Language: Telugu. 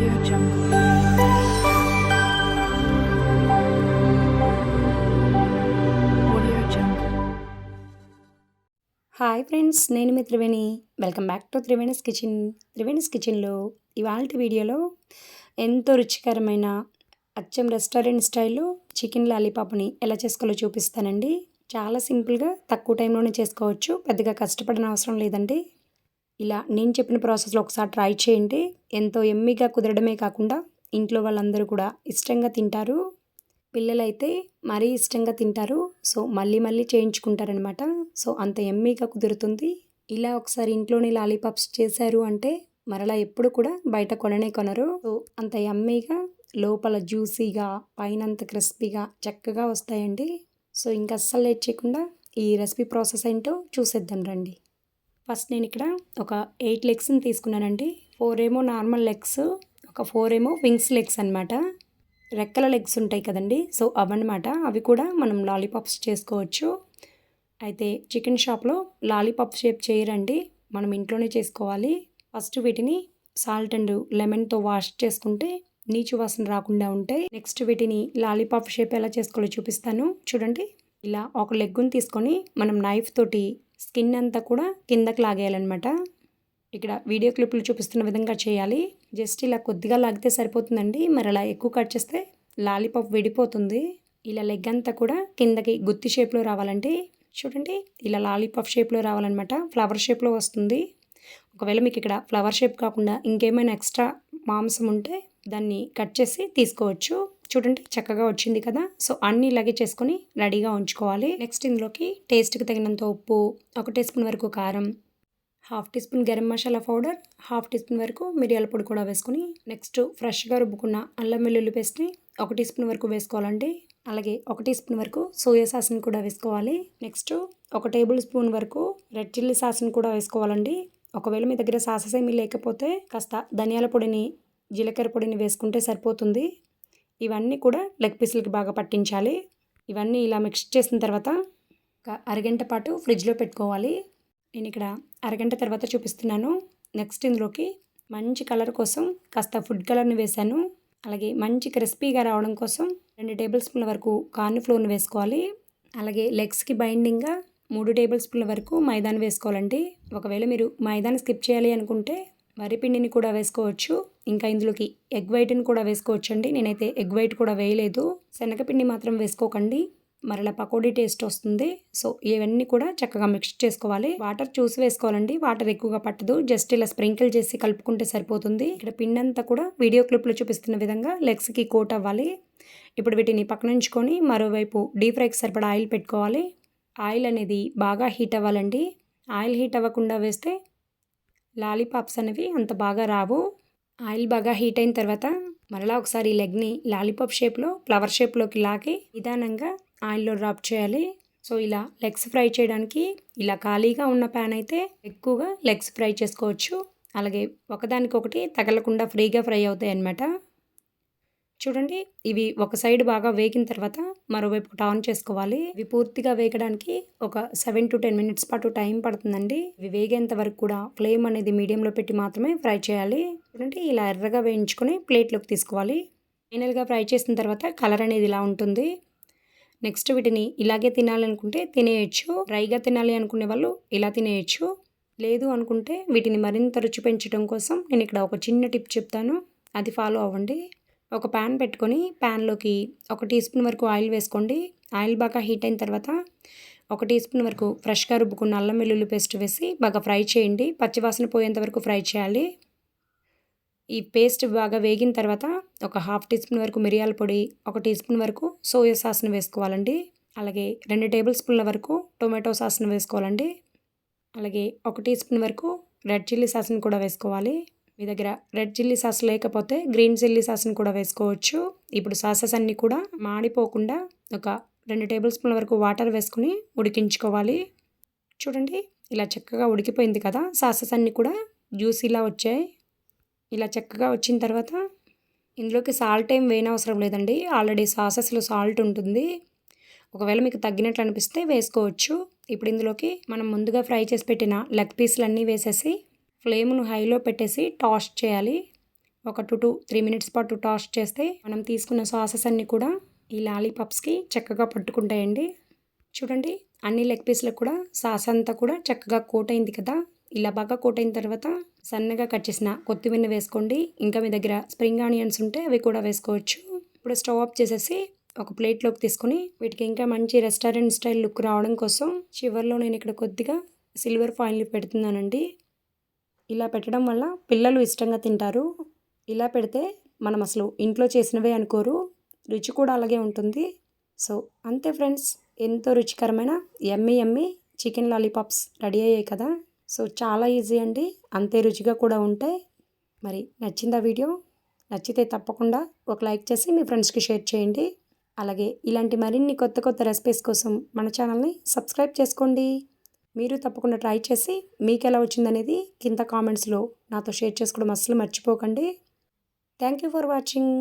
Audio Jungle. Audio Jungle. Hi friends నేను మీ Triveni welcome back to Triveni's kitchen Triveni's కిచెన్లో ఇవాళ వీడియోలో ఎంతో రుచికరమైన అచ్చం రెస్టారెంట్ స్టైల్లో చికెన్ లాలీపాప్ని ఎలా చేసుకోవాలో చూపిస్తానండి చాలా సింపుల్గా తక్కువ టైంలోనే చేసుకోవచ్చు పెద్దగా కష్టపడిన అవసరం లేదండి ఇలా నేను చెప్పిన ప్రాసెస్లో ఒకసారి ట్రై చేయండి. ఎంతో ఎమ్మిగా కుదరడమే కాకుండా ఇంట్లో వాళ్ళందరూ కూడా ఇష్టంగా తింటారు. పిల్లలైతే మరీ ఇష్టంగా తింటారు. సో మళ్ళీ మళ్ళీ చేయించుకుంటారనమాట సో అంత ఎమ్మీగా కుదురుతుంది. ఇలా ఒకసారి ఇంట్లోనే లాలీపాప్స్ చేశారు అంటే మరలా ఎప్పుడు కూడా బయట కొననే కొనరు. సో అంత ఎమ్మీగా లోపల జ్యూసీగా పైన అంత క్రిస్పీగా చక్కగా వస్తాయండి. సో ఇంకా అస్సలు లేట్ చేయకుండా ఈ రెసిపీ ప్రాసెస్ ఏంటో చూసేద్దాం రండి. ఫస్ట్ నేను ఇక్కడ ఒక ఎయిట్ లెగ్స్ని తీసుకున్నానండి. ఫోర్ ఏమో నార్మల్ లెగ్స్ ఒక ఫోర్ ఏమో వింగ్స్ లెగ్స్ అనమాట రెక్కల లెగ్స్ ఉంటాయి కదండి సో అవన్నమాట. అవి కూడా మనం లాలీపాప్స్ చేసుకోవచ్చు. అయితే చికెన్ షాప్లో లాలీపాప్ షేప్ చేయరండి మనం ఇంట్లోనే చేసుకోవాలి. ఫస్ట్ వీటిని సాల్ట్ అండ్ లెమన్తో వాష్ చేసుకుంటే నీచు వాసన రాకుండా ఉంటాయి. నెక్స్ట్ వీటిని లాలీపాప్ షేప్ ఎలా చేసుకోవాలో చూపిస్తాను. చూడండి ఇలా ఒక లెగ్గుని తీసుకొని మనం నైఫ్ తోటి స్కిన్ అంతా కూడా కిందకి లాగేయాలన్నమాట. ఇక్కడ వీడియో క్లిప్లు చూపిస్తున్న విధంగా చేయాలి. జస్ట్ ఇలా కొద్దిగా లాగితే సరిపోతుందండి. మరి అలా ఎక్కువ కట్ చేస్తే లాలీపాప్ విడిపోతుంది. ఇలా లెగ్ అంతా కూడా కిందకి గుత్తి షేప్లో రావాలంటే చూడండి ఇలా లాలీపాప్ షేప్లో రావాలన్నమాట. ఫ్లవర్ షేప్లో వస్తుంది. ఒకవేళ మీకు ఇక్కడ ఫ్లవర్ షేప్ కాకుండా ఇంకేమైనా ఎక్స్ట్రా మాంసం ఉంటే దాన్ని కట్ చేసి తీసుకోవచ్చు. చూడండి చక్కగా వచ్చింది కదా. సో అన్ని ఇలాగే చేసుకొని రెడీగా ఉంచుకోవాలి. నెక్స్ట్ ఇందులోకి టేస్ట్కి తగినంత ఉప్పు ఒక టీ స్పూన్ వరకు కారం half teaspoon garam masala powder half teaspoon వరకు మిరియాల పొడి కూడా వేసుకుని నెక్స్ట్ ఫ్రెష్గా రుబ్బుకున్న అల్లం వెల్లుల్లి పేస్ట్ని ఒక టీ స్పూన్ వరకు వేసుకోవాలండి. అలాగే ఒక టీ స్పూన్ వరకు సోయా సాస్ని కూడా వేసుకోవాలి. నెక్స్ట్ ఒక టేబుల్ స్పూన్ వరకు రెడ్ చిల్లీ సాస్ని కూడా వేసుకోవాలండి. ఒకవేళ మీ దగ్గర సాసెస్ ఏమీ లేకపోతే కాస్త ధనియాల పొడిని జీలకర్ర పొడిని వేసుకుంటే సరిపోతుంది. ఇవన్నీ కూడా లెగ్ పీసులకి బాగా పట్టించాలి. ఇవన్నీ ఇలా మిక్స్ చేసిన తర్వాత ఒక అరగంట పాటు ఫ్రిడ్జ్లో పెట్టుకోవాలి. నేను ఇక్కడ అరగంట తర్వాత చూపిస్తున్నాను. నెక్స్ట్ ఇందులోకి మంచి కలర్ కోసం కాస్త ఫుడ్ కలర్ని వేశాను. అలాగే మంచి క్రిస్పీగా రావడం కోసం రెండు టేబుల్ స్పూన్ల వరకు కార్న్ ఫ్లోర్ని వేసుకోవాలి. అలాగే లెగ్స్కి బైండింగ్గా మూడు టేబుల్ స్పూన్ల వరకు మైదాన్ వేసుకోవాలండి. ఒకవేళ మీరు మైదాన్ స్కిప్ చేయాలి అనుకుంటే వరి పిండిని కూడా వేసుకోవచ్చు. ఇంకా ఇందులోకి ఎగ్ వైట్ని కూడా వేసుకోవచ్చు అండి నేనైతే ఎగ్ వైట్ కూడా వేయలేదు. శనగపిండి మాత్రం వేసుకోకండి. మరలా పకోడీ టేస్ట్ వస్తుంది. సో ఇవన్నీ కూడా చక్కగా మిక్స్ చేసుకోవాలి. వాటర్ చూసి వేసుకోవాలండి. వాటర్ ఎక్కువగా పట్టదు. జస్ట్ ఇలా స్ప్రింకిల్ చేసి కలుపుకుంటే సరిపోతుంది. ఇక్కడ పిండి అంతా కూడా వీడియో క్లిప్లో చూపిస్తున్న విధంగా లెగ్స్కి కోట్ అవ్వాలి. ఇప్పుడు వీటిని పక్కనుంచుకొని మరోవైపు డీప్ ఫ్రైకి సరిపడా ఆయిల్ పెట్టుకోవాలి. ఆయిల్ అనేది బాగా హీట్ అవ్వాలండి. ఆయిల్ హీట్ అవ్వకుండా వేస్తే లాలీపాప్స్ అనేవి అంత బాగా రావు. ఆయిల్ బాగా హీట్ అయిన తర్వాత మరలా ఒకసారి ఈ లెగ్ని లాలీపాప్ షేప్లో ఫ్లవర్ షేప్లోకి లాగి నిదానంగా ఆయిల్లో డ్రాప్ చేయాలి. సో ఇలా లెగ్స్ ఫ్రై చేయడానికి ఇలా ఖాళీగా ఉన్న ప్యాన్ అయితే ఎక్కువగా లెగ్స్ ఫ్రై చేసుకోవచ్చు. అలాగే ఒకదానికొకటి తగలకుండా ఫ్రీగా ఫ్రై అవుతాయి అన్నమాట చూడండి ఇవి ఒక సైడ్ బాగా వేగిన తర్వాత మరోవైపు టర్న్ చేసుకోవాలి. ఇవి పూర్తిగా వేగడానికి ఒక సెవెన్ టు టెన్ మినిట్స్ పాటు టైం పడుతుందండి. ఇవి వేగేంత వరకు కూడా ఫ్లేమ్ అనేది మీడియంలో పెట్టి మాత్రమే ఫ్రై చేయాలి. చూడండి ఇలా ఎర్రగా వేయించుకొని ప్లేట్లోకి తీసుకోవాలి. ఫైనల్గా ఫ్రై చేసిన తర్వాత కలర్ అనేది ఇలా ఉంటుంది. నెక్స్ట్ వీటిని ఇలాగే తినాలనుకుంటే తినేయచ్చు. డ్రైగా తినాలి అనుకునే వాళ్ళు ఇలా తినేయచ్చు. లేదు అనుకుంటే వీటిని మరింత రుచి పెంచడం కోసం నేను ఇక్కడ ఒక చిన్న టిప్ చెప్తాను. అది ఫాలో అవ్వండి. ఒక ప్యాన్ పెట్టుకొని ప్యాన్లోకి ఒక టీ స్పూన్ వరకు ఆయిల్ వేసుకోండి. ఆయిల్ బాగా హీట్ అయిన తర్వాత ఒక టీ స్పూన్ వరకు ఫ్రెష్గా రుబ్బుకున్న అల్లం వెల్లుల్లి పేస్ట్ వేసి బాగా ఫ్రై చేయండి. పచ్చివాసన పోయేంత వరకు ఫ్రై చేయాలి. ఈ పేస్ట్ బాగా వేగిన తర్వాత ఒక హాఫ్ టీ స్పూన్ వరకు మిరియాల పొడి ఒక టీ స్పూన్ వరకు సోయా సాస్ను వేసుకోవాలండి. అలాగే రెండు టేబుల్ స్పూన్ల వరకు టొమాటో సాస్ను వేసుకోవాలండి. అలాగే ఒక టీ స్పూన్ వరకు రెడ్ చిల్లీ సాస్ని కూడా వేసుకోవాలి. మీ దగ్గర రెడ్ చిల్లీ సాస్ లేకపోతే గ్రీన్ చిల్లీ సాస్ని కూడా వేసుకోవచ్చు. ఇప్పుడు సాసెస్ అన్నీ కూడా మాడిపోకుండా ఒక రెండు టేబుల్ స్పూన్ల వరకు వాటర్ వేసుకుని ఉడికించుకోవాలి. చూడండి ఇలా చక్కగా ఉడికిపోయింది కదా. సాసెస్ అన్నీ కూడా జ్యూసీలా వచ్చాయి. ఇలా చక్కగా వచ్చిన తర్వాత ఇందులోకి సాల్ట్ ఏం వేయనవసరం లేదండి. ఆల్రెడీ సాసెస్లో సాల్ట్ ఉంటుంది. ఒకవేళ మీకు తగ్గినట్లు అనిపిస్తే వేసుకోవచ్చు. ఇప్పుడు ఇందులోకి మనం ముందుగా ఫ్రై చేసి పెట్టిన లెగ్ పీసులన్నీ వేసేసి ఫ్లేమ్ను హైలో పెట్టేసి టాస్ట్ చేయాలి. ఒక టూ టూ త్రీ మినిట్స్ పాటు టాస్ చేస్తే మనం తీసుకున్న సాసెస్ అన్నీ కూడా ఈ లాలీపాప్స్కి చక్కగా పట్టుకుంటాయండి. చూడండి అన్ని లెగ్ పీస్లకు కూడా సాస్ అంతా కూడా చక్కగా కోట్ అయింది కదా. ఇలా బాగా కోట్ అయిన తర్వాత సన్నగా కట్ చేసిన కొత్తిమీర వేసుకోండి. ఇంకా మీ దగ్గర స్ప్రింగ్ ఆనియన్స్ ఉంటే అవి కూడా వేసుకోవచ్చు. ఇప్పుడు స్టవ్ ఆఫ్ చేసేసి ఒక ప్లేట్లోకి తీసుకొని వీటికి ఇంకా మంచి రెస్టారెంట్ స్టైల్ లుక్ రావడం కోసం చివరిలో నేను ఇక్కడ కొద్దిగా సిల్వర్ ఫాయిల్ పెడుతున్నానండి. ఇలా పెట్టడం వల్ల పిల్లలు ఇష్టంగా తింటారు. ఇలా పెడితే మనం అసలు ఇంట్లో చేసినవే అనుకోరు. రుచి కూడా అలాగే ఉంటుంది. సో అంతే ఫ్రెండ్స్. ఎంతో రుచికరమైన yummy yummy chicken lollipops ready అయ్యాయి కదా. సో చాలా ఈజీ అండి. అంతే రుచిగా కూడా ఉంటాయి. మరి నచ్చిందా వీడియో? నచ్చితే తప్పకుండా ఒక లైక్ చేసి మీ ఫ్రెండ్స్కి షేర్ చేయండి. అలాగే ఇలాంటి మరిన్ని కొత్త కొత్త రెసిపీస్ కోసం మన ఛానల్ని సబ్స్క్రైబ్ చేసుకోండి. మీరు తప్పకుండా ట్రై చేసి మీకు ఎలా వచ్చిందనేది కింద కామెంట్స్లో నాతో షేర్ చేసుకోవడం అస్సలు మర్చిపోకండి. Thank you for watching.